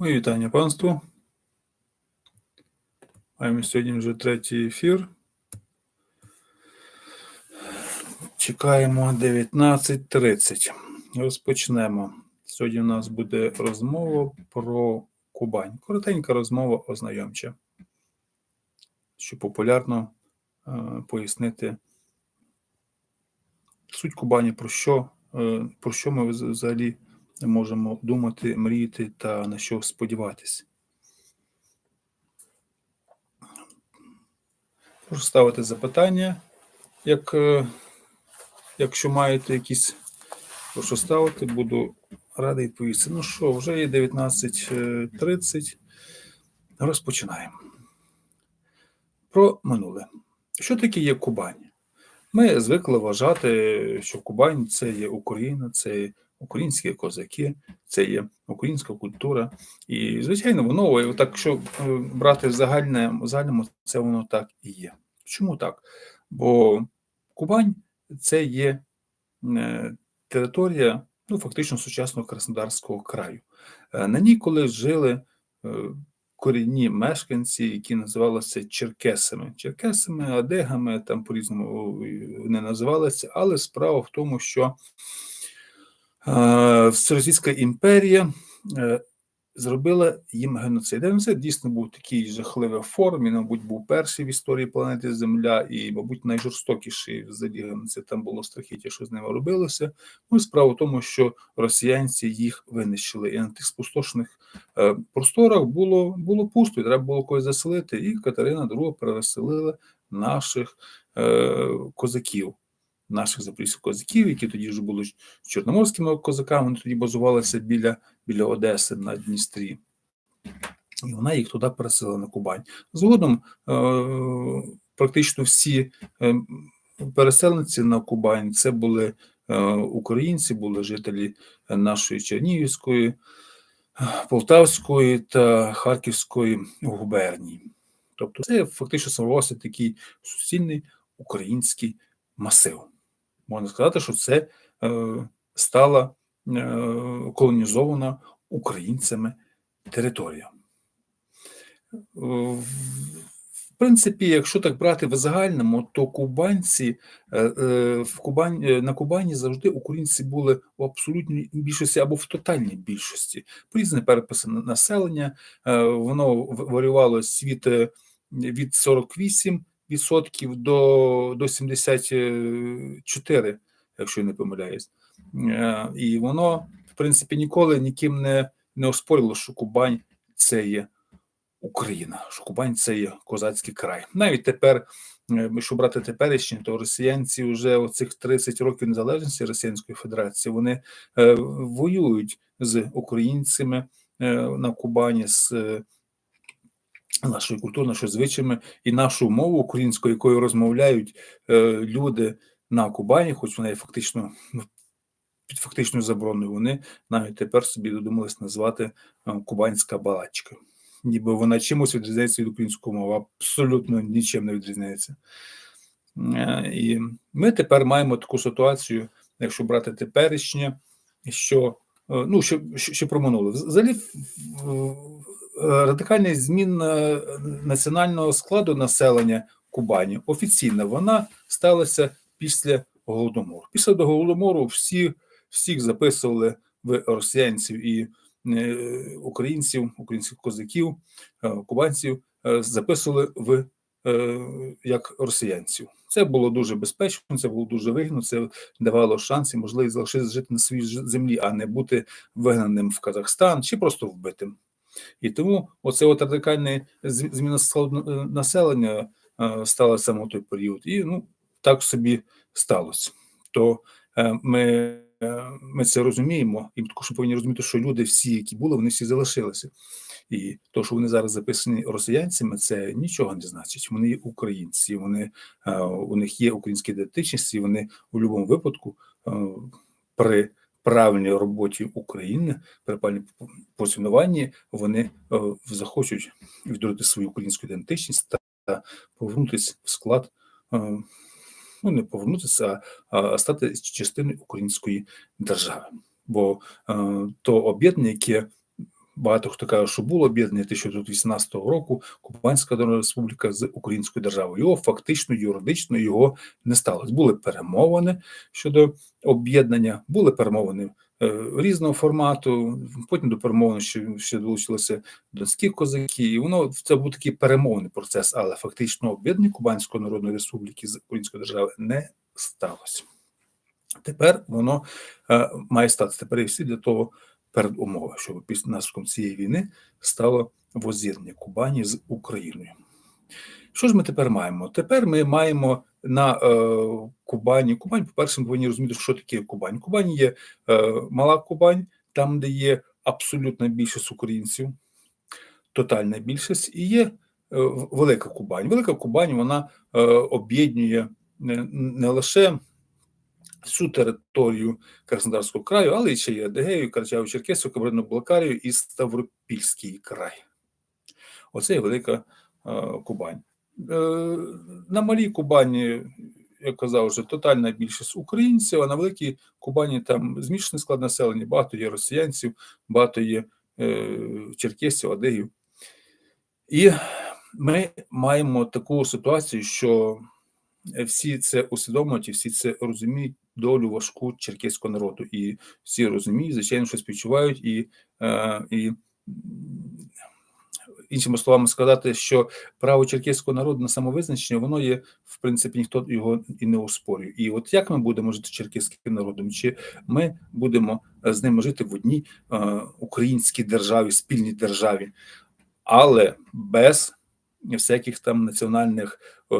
Мої вітання панству. Маємо сьогодні вже третій ефір. Чекаємо 19.30. Розпочнемо. Сьогодні у нас буде розмова про Кубань. Коротенька розмова ознайомча, щоб популярно е, пояснити суть Кубані, про що, е, про що ми взагалі можемо думати, мріяти та на що сподіватися. Прошу ставити запитання. Як, е, якщо маєте якісь, прошу ставити, буду радий відповісти. Ну що, вже є 19.30. Розпочинаємо. Про минуле. Що таке є Кубань? Ми звикли вважати, що Кубань це є Україна, це українські козаки, це є українська культура. І, звичайно, воно, так, якщо е, брати в загальному, це воно так і є. Чому так? Бо Кубань це є е, територія, ну, фактично сучасного Краснодарського краю. Е, На ній колись жили корінні мешканці, які називалися черкесами. Черкесами, адегами, там по-різному вони називалися, але справа в тому, що Російська імперія е, зробила їм геноцид. Геноцид дійсно був такий жахливий формі, мабуть, був перший в історії планети Земля, і, мабуть, найжорстокіший взагалі геноцид. Там було страхіття, що з ними робилося. Ну і справа в тому, що росіянці їх винищили, і на тих спустошених е, просторах було, було пусто, і треба було когось заселити. І Катерина II переселила наших е, козаків. Наших запорізьких козаків, які тоді вже були чорноморськими козаками, вони тоді базувалися біля біля Одеси на Дністрі. І вона їх туди переселила на Кубань. Згодом е, практично всі е, переселенці на Кубань це були е, українці, були жителі нашої Чернігівської, Полтавської та Харківської губернії. Тобто це фактично сформувався такий суцільний український масив. Можна сказати, що це е, стала е, колонізована українцями територія. В принципі, якщо так брати в загальному, то кубанці е, в Кубань, е, на Кубані завжди українці були в абсолютній більшості або в тотальній більшості. Різне переписи населення, воно варювалося від, від 48 відсотків до, до 74, якщо я не помиляюсь. Е, І воно, в принципі, ніколи ніким не, не оспорило, що Кубань це є Україна, що Кубань це є козацький край. Навіть тепер, е, якщо брати теперішні, то росіянці вже оцих 30 років незалежності Російської Федерації вони е, воюють з українцями на Кубані, з нашою культурою, нашою звичаями і нашу мову українську, якою розмовляють е, люди на Кубані, хоч вона є фактично ну, під фактичною забороною, вони навіть тепер собі додумались назвати е, кубанська балачка. Ніби вона чимось відрізняється від української мови, абсолютно нічим не відрізняється. Е, І ми тепер маємо таку ситуацію, якщо брати теперішнє, що е, ну, що, що, що про минуле. Взагалі, радикальний змін е, національного складу населення Кубані офіційно вона сталася після голодомору. Після до голодомору всі, всіх записували в росіянців і е, українців, українських козаків, е, кубанців записували в як росіянців. Це було дуже безпечно, це було дуже вигідно, це давало шанс і можливість залишитися жити на своїй землі, а не бути вигнаним в Казахстан чи просто вбитим. І тому оце от радикальне зміна е, населення е, сталося саме той період. І ну так собі сталося. То е, ми, ми це розуміємо, і також повинні розуміти, що люди, всі, які були, вони всі залишилися. І то, що вони зараз записані росіянцями, це нічого не значить. Вони є українці, вони у них є українські ідентичність, і вони у будь-якому випадку при правильній роботі України, при правильному позиціонуванні, вони е, захочуть відродити свою українську ідентичність та, повернутися в склад. е, Ну, не повернутися, а, а стати частиною української держави. Бо е, то об'єднання, яке багато хто каже, що було об'єднання 1918 року Кубанська Республіка з Українською державою. Його фактично юридично його не сталося. Були перемовини щодо об'єднання, були перемовини е, різного формату. Потім до перемовин ще, ще долучилися донські козаки. І воно це був такий перемовний процес, але фактично об'єднання Кубанської Народної Республіки з Української держави не сталося. Тепер воно е, має статися. Тепер є всі для того передумови, щоб після наслідком цієї війни стало воз'єднання Кубані з Україною. Що ж ми тепер маємо? Тепер ми маємо на е, Кубані. Кубань, по-перше, ми повинні розуміти, що таке Кубань. Кубань є е, мала Кубань, там, де є абсолютна більшість українців, тотальна більшість, і є е, Велика Кубань. Велика Кубань вона е, об'єднує не, не лише всю територію Краснодарського краю, але ще й Адегею, Карачаєву, Черкесію, Кабардино-Балкарію і Ставропільський край. Оце є велика е, Кубань. Е, на малій Кубані, як казав, вже тотальна більшість українців, а на великій Кубані там змішаний склад населення, багато є росіянців, багато є е, черкесів, адегів. І ми маємо таку ситуацію, що всі це усвідомлюють і всі це розуміють долю важку черкеського народу. І всі розуміють, звичайно, що співчувають, і, е, і іншими словами сказати, що право черкеського народу на самовизначення, воно є, в принципі, ніхто його і не оспорює. І от як ми будемо жити черкеським народом? Чи ми будемо е, з ними жити в одній е, українській державі, спільній державі, але без всяких там національних е,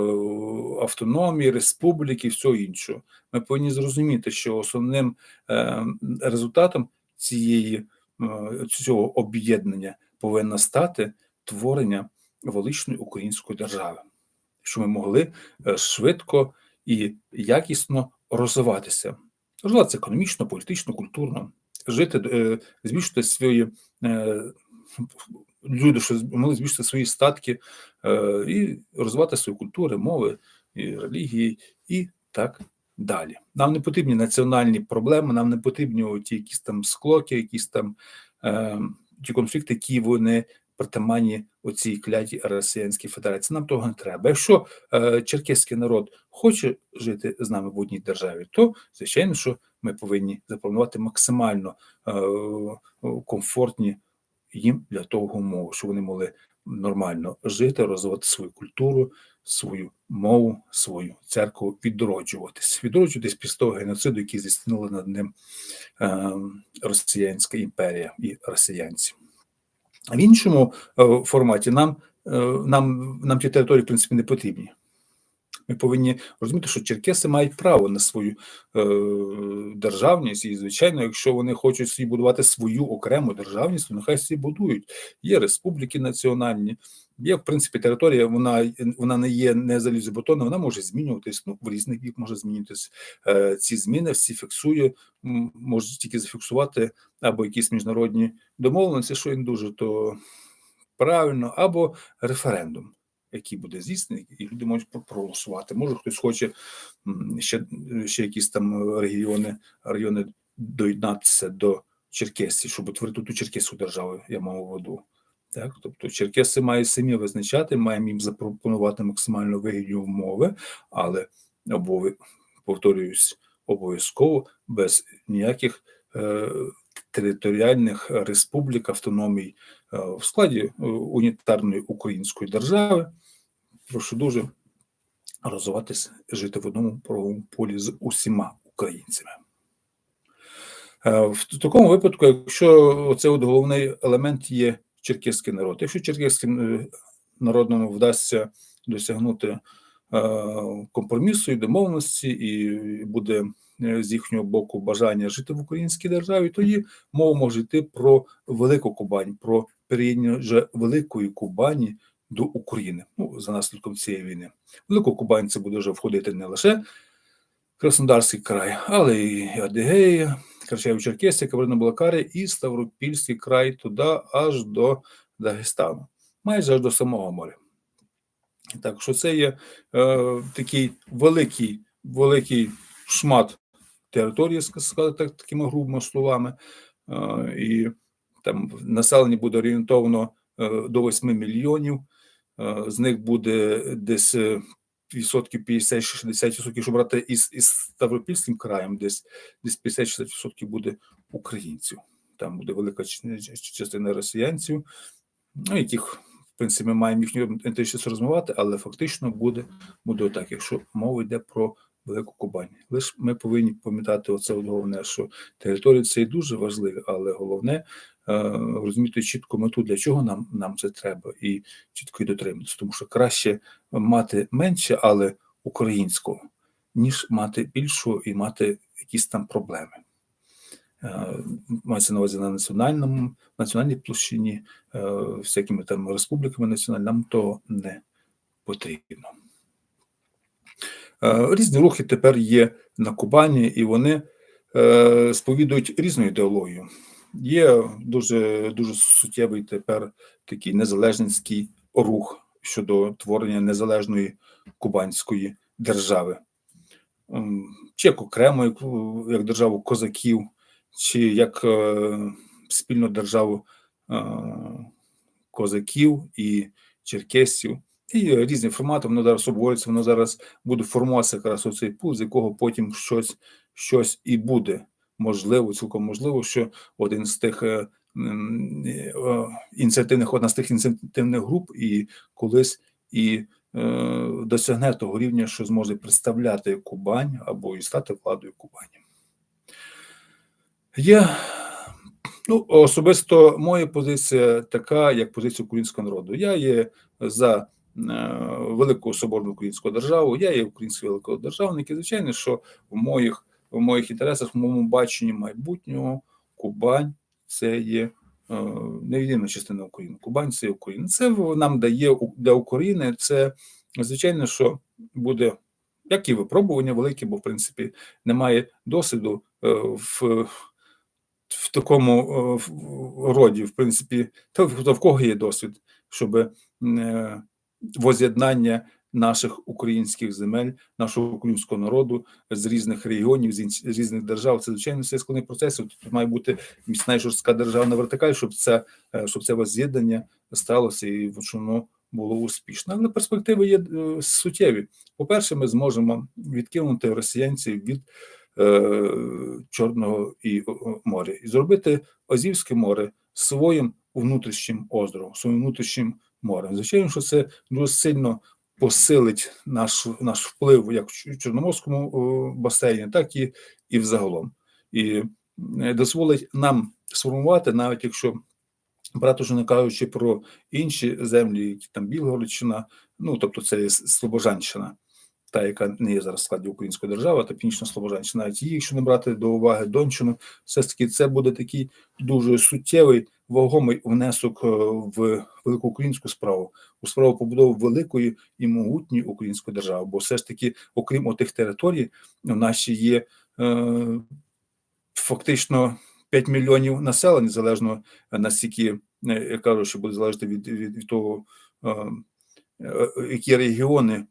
автономій, республік і всього іншого. Ми повинні зрозуміти, що основним е, результатом цієї е, цього об'єднання повинно стати творення величної української держави, щоб ми могли швидко і якісно розвиватися, розвиватися економічно, політично, культурно, жити, збільшувати свої люди, що могли збільшити свої статки е, і розвивати свої культури, мови і релігії, і так далі. Нам не потрібні національні проблеми, нам не потрібні ті якісь там склоки, якісь там е, ті конфлікти, які вони притаманні оцій клятій Росіянській Федерації. Нам того не треба. Якщо е, черкеський народ хоче жити з нами в одній державі, то звичайно, що ми повинні запланувати максимально е, комфортні їм для того умови, щоб вони могли нормально жити, розвивати свою культуру, свою мову, свою церкву, відроджуватись, відроджуватись після того геноциду, який здійснила над ним е, Росіянська імперія і росіянці. В іншому е, форматі нам, е, нам, нам ті території, в принципі, не потрібні. Ми повинні розуміти, що черкеси мають право на свою е, державність, і, звичайно, якщо вони хочуть собі будувати свою окрему державність, то нехай собі будують. Є республіки національні, є, в принципі, територія, вона вона не є не залізобетонна, вона може змінюватись, ну, в різних бік може змінюватись. Е, ці зміни всі фіксує, можуть тільки зафіксувати або якісь міжнародні домовленості, що їм дуже то правильно, або референдум який буде здійснений, і люди можуть проголосувати. Може, хтось хоче ще, ще якісь там регіони, райони доєднатися до Черкесії, щоб утворити ту черкеську державу, я мав в виду. Так, тобто черкеси мають самі визначати, маємо їм запропонувати максимально вигідні умови, але обови, повторююсь, обов'язково без ніяких е, територіальних республік, автономій в складі е, унітарної української держави. Прошу дуже розвиватися, жити в одному правовому полі з усіма українцями. Е, В такому випадку, якщо це головний елемент є черкеський народ, якщо черкеським е, народам вдасться досягнути е, компромісу і домовленості, і буде е, з їхнього боку бажання жити в українській державі, тоді мова може йти про велику Кубань, про приєднання вже великої Кубані до України ну, за наслідком цієї війни. Велику Кубань це буде вже входити не лише Краснодарський край, але і Адигея, Карачаєв-Черкесія, Кабардино-Балкарія і Ставропільський край туди аж до Дагестану, майже аж до самого моря. Так що це є е, такий великий, великий шмат території, сказати так, такими грубими словами. Е, і там населення буде орієнтовно е, до 8 мільйонів. Е, З них буде десь е, відсотків 50-60 відсотків, якщо брати із, із Ставропільським краєм, десь десь 50-60 відсотків буде українців. Там буде велика частина росіянців, ну, яких, в принципі, ми маємо їхню інтересність розмивати, але фактично буде, буде отак, якщо мова йде про Велику Кубань. Лише ми повинні пам'ятати оце головне, що території це і дуже важливі, але головне розуміти чітко мету, для чого нам, нам це треба, і чітко і дотримуватися. Тому що краще мати менше, але українського, ніж мати більшого і мати якісь там проблеми. Е, Мається на увазі на національному, національній площині, е, всякими там республіками національними, нам того не потрібно. Е, Різні рухи тепер є на Кубані, і вони е, сповідують різну ідеологію. Є дуже, дуже суттєвий тепер такий незалежницький рух щодо творення незалежної кубанської держави, Ем, чи як окремо, як, державу козаків, чи як е, спільну державу е, козаків і черкесів. І різні формати, воно зараз обговорюється, воно зараз буде формуватися якраз оцей пул, з якого потім щось, щось і буде. Можливо, цілком можливо, що один з тих е, е, ініціативних, одна з тих ініціативних груп і колись і е, досягне того рівня, що зможе представляти Кубань або і стати владою Кубані. Є ну, особисто моя позиція така, як позиція українського народу. Я є за велику соборну українську державу, я є український великодержавник, і звичайно, що в моїх, в моїх інтересах, в моєму баченні майбутнього Кубань це є е, невід'ємна частина України. Кубань це є Україна. Це нам дає для України. Це звичайно, що буде як і випробування велике, бо в принципі немає досвіду е, в. В такому е, роді, в принципі, та в кого є досвід, щоб воз'єднання наших українських земель, нашого українського народу з різних регіонів, з різних держав. Це звичайно все складний процес. Тут має бути міцна і жорстка державна вертикаль, щоб це е, щоб це воз'єднання сталося і щоб воно було успішно. Але перспективи є е, суттєві. По-перше, ми зможемо відкинути росіянців від е, Чорного і моря і зробити Азівське море своїм внутрішнім островом, своїм внутрішнім морем. Звичайно, що це дуже сильно посилить наш, наш вплив як в Чорноморському басейні, так і, і взагалом. І е, дозволить нам сформувати, навіть якщо брати вже не кажучи про інші землі, які там Білгородщина, ну тобто це Слобожанщина, та яка не є зараз в складі української держави, та північна Слобожанщина, навіть її, якщо не брати до уваги Донщину, все ж таки це буде такий дуже суттєвий вагомий внесок е, в велику українську справу, у справу побудови великої і могутньої української держави. Бо все ж таки, окрім отих територій, у ще є е, фактично 5 мільйонів населення, залежно е, наскільки е, я кажу, що буде залежати від, від, від того, е, які регіони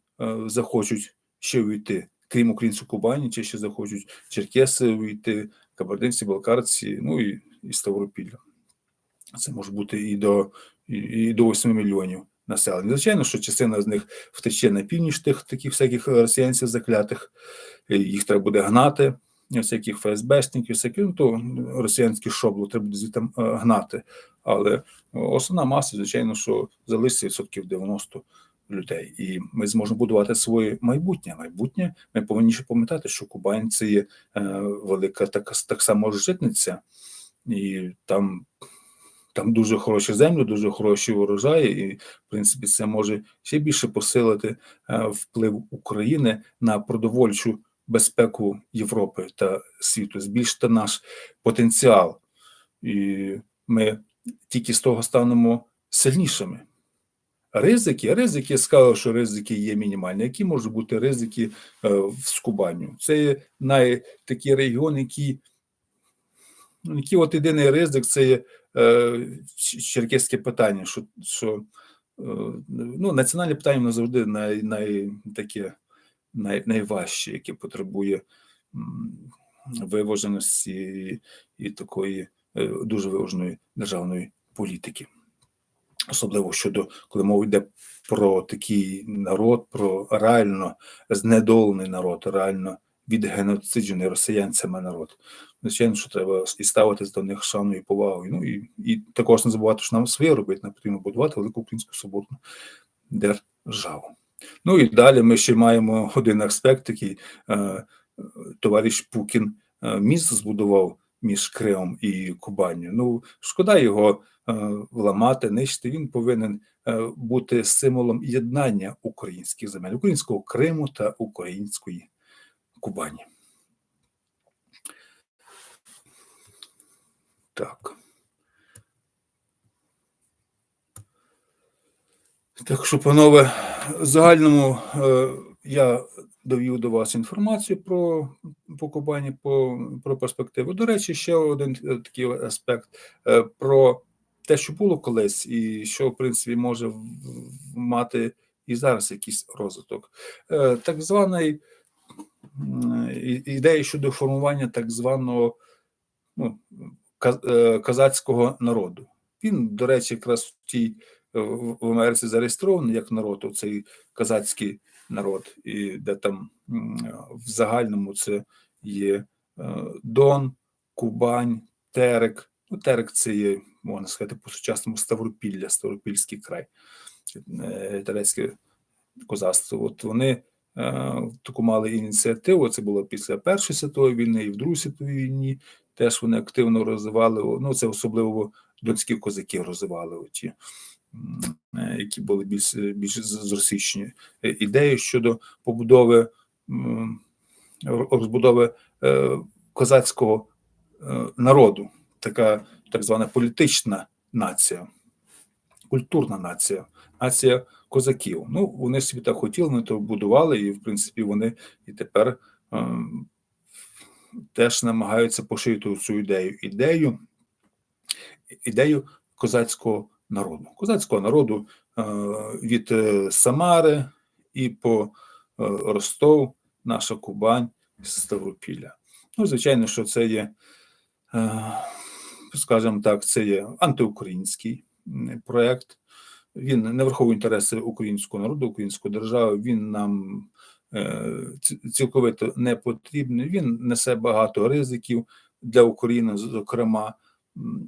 захочуть ще увійти, крім української Кубані, чи ще захочуть черкеси увійти, кабардинці, балкарці, ну і, і Ставропілля. Це може бути і до, і, і до 8 мільйонів населення. Звичайно, що частина з них втече на північ тих таких всяких росіянців заклятих, їх треба буде гнати, всяких ФСБшників, всяких, ну, то росіянські шоблу треба буде звідти е, гнати. Але основна маса, звичайно, що залишиться відсотків 90 людей, і ми зможемо будувати своє майбутнє. Майбутнє ми повинні ще пам'ятати, що Кубань це є е, велика така так само житниця, і там. Там дуже хороші землі, дуже хороші урожаї, і в принципі це може ще більше посилити е, вплив України на продовольчу безпеку Європи та світу, збільшити наш потенціал, і ми тільки з того станемо сильнішими. Ризики, ризики, сказав, що ризики є мінімальні. Які можуть бути ризики е, в Скубанню? Це най такі регіони, які, ну, які от єдиний ризик, це є е, черкеське питання, що, що е, ну, національне питання воно завжди най, най, таке, най, найважче, яке потребує м, виваженості і, і такої е, дуже виваженої державної політики. Особливо щодо коли мова йде про такий народ, про реально знедолений народ, реально відгеноциджений росіянцями народ. Звичайно, що треба і ставитись до них шаною і повагою. Ну і, і також не забувати, що нам своє робити, нам потрібно будувати велику українську соборну державу. Ну і далі ми ще маємо один аспект, такий е, товариш Пукін е, міст збудував між Кримом і Кубанню. Ну, шкода його ламати, нищити. Він повинен е, бути символом єднання українських земель, українського Криму та української Кубані. Так. Так що, панове, в загальному е, я довів до вас інформацію про по Кубані, по, про перспективу. До речі, ще один е, такий аспект е, про те, що було колись, і що, в принципі, може мати і зараз якийсь розвиток. Е, так званий м, і- ідея щодо формування так званого ну, е, казацького народу. Він, до речі, якраз в тій е, в Америці зареєстрований як народ, цей казацький народ, і де там в загальному це є е, Дон, Кубань, Терек. Ну, Терек це є, можна сказати, по сучасному Ставропілля, Ставропільський край, е, терецьке козацтво. От вони е, таку мали ініціативу. Це було після Першої світової війни і в Другій світовій війні. Теж вони активно розвивали. Ну, це особливо донські козаки розвивали оті, е, які були більш, більш зросійщені. Е, Ідеї щодо побудови розбудови козацького народу, така так звана політична нація, культурна нація, нація козаків. Ну, вони собі так хотіли, вони то будували, і в принципі вони і тепер ем, теж намагаються поширити цю ідею. Ідею, ідею козацького народу. Козацького народу е, від е, Самари і по е, Ростов, наша Кубань, Ставропілля. Ну, звичайно, що це є, е, скажімо так, це є антиукраїнський проект. Він не враховує інтереси українського народу, української держави. Він нам е, цілковито не потрібний. Він несе багато ризиків для України, зокрема,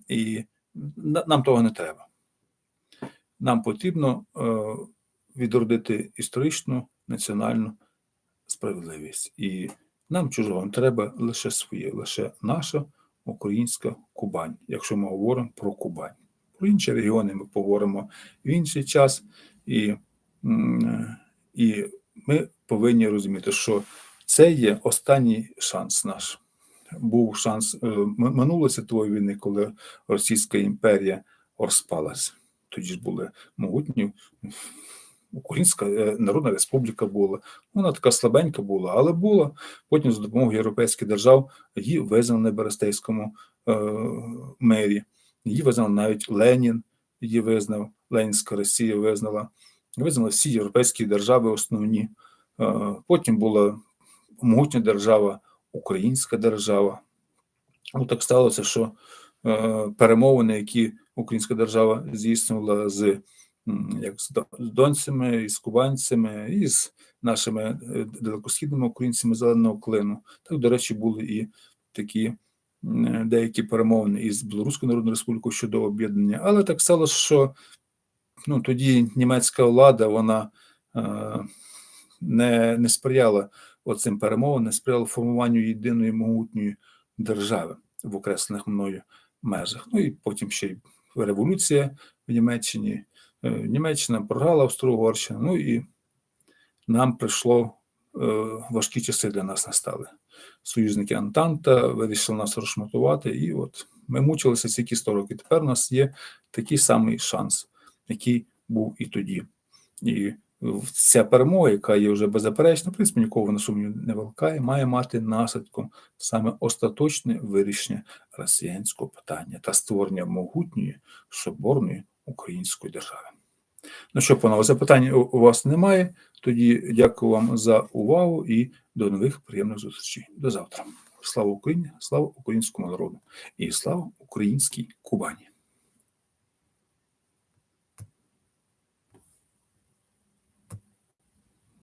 і нам того не треба. Нам потрібно е, відродити історичну національну справедливість. І нам чужого не треба лише своє, лише наша українська Кубань, якщо ми говоримо про Кубань. Про інші регіони ми поговоримо в інший час, і, і ми повинні розуміти, що це є останній шанс наш. Був шанс е, минулої світової війни, коли Російська імперія розпалась. Тоді ж були могутні. Українська е, Народна Республіка була. Вона така слабенька була, але була. Потім за допомогою європейських держав її визнали на Берестейському е, мері. Її визнав навіть Ленін, її визнав, Ленінська Росія визнала. Визнали всі європейські держави основні. Е, потім була могутня держава, Українська держава. Ну, так сталося, що е, перемовини, які українська держава здійснювала з, як з донцями, і з кубанцями, і з нашими е, далекосхідними українцями зеленого клину. Так, до речі, були і такі деякі перемовини із Білоруською Народною Республікою щодо об'єднання. Але так сталося, що ну, тоді німецька влада вона е, не, не сприяла оцим перемовинам, не сприяла формуванню єдиної могутньої держави в окреслених мною межах. Ну і потім ще й революція в Німеччині. Е, Німеччина програла Австро-Угорщина, ну і нам прийшло е, важкі часи для нас настали. Союзники Антанта вирішили нас розшматувати, і от ми мучилися стільки 100 років. Тепер у нас є такий самий шанс, який був і тоді. І ця перемога, яка є вже беззаперечна, в принципі, нікого на сумнів не викликає, має мати наслідком саме остаточне вирішення росіянського питання та створення могутньої соборної української держави. Ну що, панове, запитань у вас немає. Тоді дякую вам за увагу і до нових приємних зустрічей. До завтра. Слава Україні, слава українському народу і слава українській Кубані.